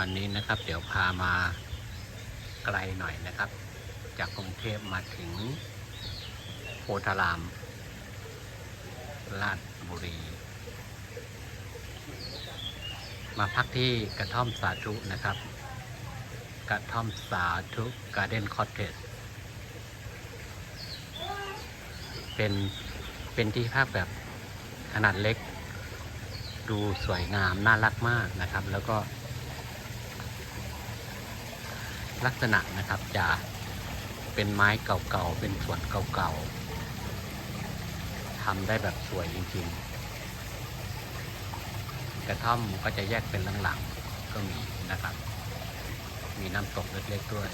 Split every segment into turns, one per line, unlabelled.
วันนี้นะครับ เดี๋ยวพามาไกลหน่อยนะครับ จากกรุงเทพมาถึงโพธารามราชบุรี มาพักที่กระท่อมสาธุนะครับ กระท่อมสาธุการ์เด้นคอ t เทจเป็นเป็นที่พักแบบขนาดเล็ก ดูสวยงามน่ารักมากนะครับ แล้วก็ ลักษณะนะครับจะเป็นไม้เก่าๆ เป็นสวนเก่าๆทำได้แบบสวยจริงๆ กระท่อมก็จะแยกเป็นหลังๆ ก็มีนะครับ มีน้ำตกเล็กๆด้วย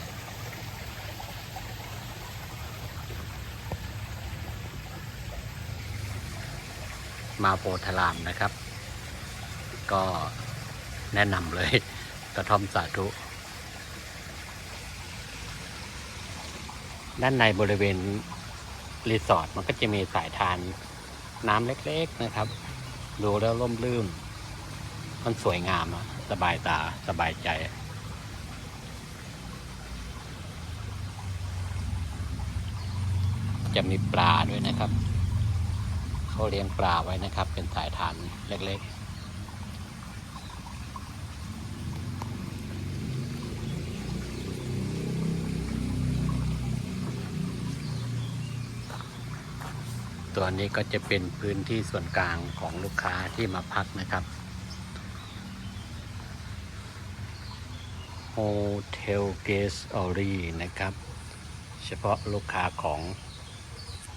มาโพธารามนะครับ ก็แนะนำเลยกระท่อมสาธุ ด้านในบริเวณรีสอร์ทมันก็จะมีสายทานน้ำเล็กๆนะครับ ดูแล้วร่มรื่น มันสวยงามอะสบายตาสบายใจ จะมีปลาด้วยนะครับ เขาเลี้ยงปลาไว้นะครับ เป็นสายทานเล็กๆ ตัวนี้ก็จะเป็นพื้นที่ส่วนกลางของลูกค้าที่มาพักนะครับโฮเทลเกสออรีนะครับ เฉพาะลูกค้าของ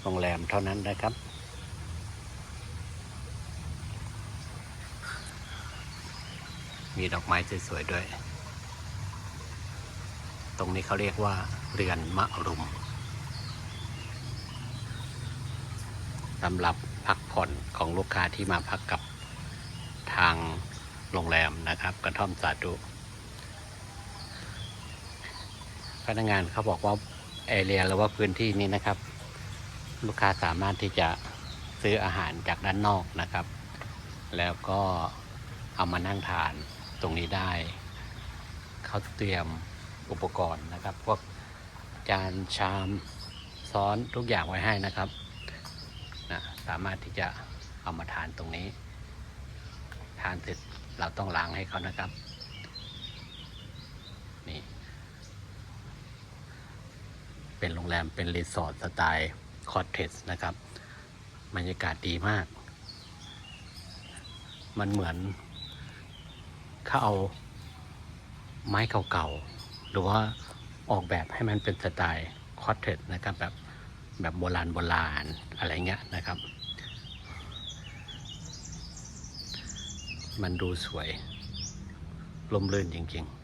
โรงแรมเท่านั้นนะครับ มีดอกไม้สวยๆด้วย ตรงนี้เขาเรียกว่าเรือนมะรุม สำหรับพักผ่อนของลูกค้าที่มาพักกับทางโรงแรมนะครับ กระท่อมสาธุพนักงานเขาบอกว่าแอเรียหรือว่าพื้นที่นี้นะครับ ลูกค้าสามารถที่จะซื้ออาหารจากด้านนอกนะครับ แล้วก็เอามานั่งทานตรงนี้ได้ เขาเตรียมอุปกรณ์นะครับ พวกจานชามซ้อนทุกอย่างไว้ให้นะครับ นะสามารถที่จะเอามาทานตรงนี้ ทานเสร็จเราต้องล้างให้เขานะครับ นี่ เป็นโรงแรมเป็นรีสอร์ทสไตล์คอ t เทจนะครับบรรยากาศดีมาก มันเหมือนเขาเอาไม้เก่าๆ หรือว่าออกแบบให้มันเป็นสไตล์คอ t เทจนะครับแบบ แบบโบราณโบราณอะไรเงี้ยนะครับ มันดูสวยลมรื่นจริง ๆ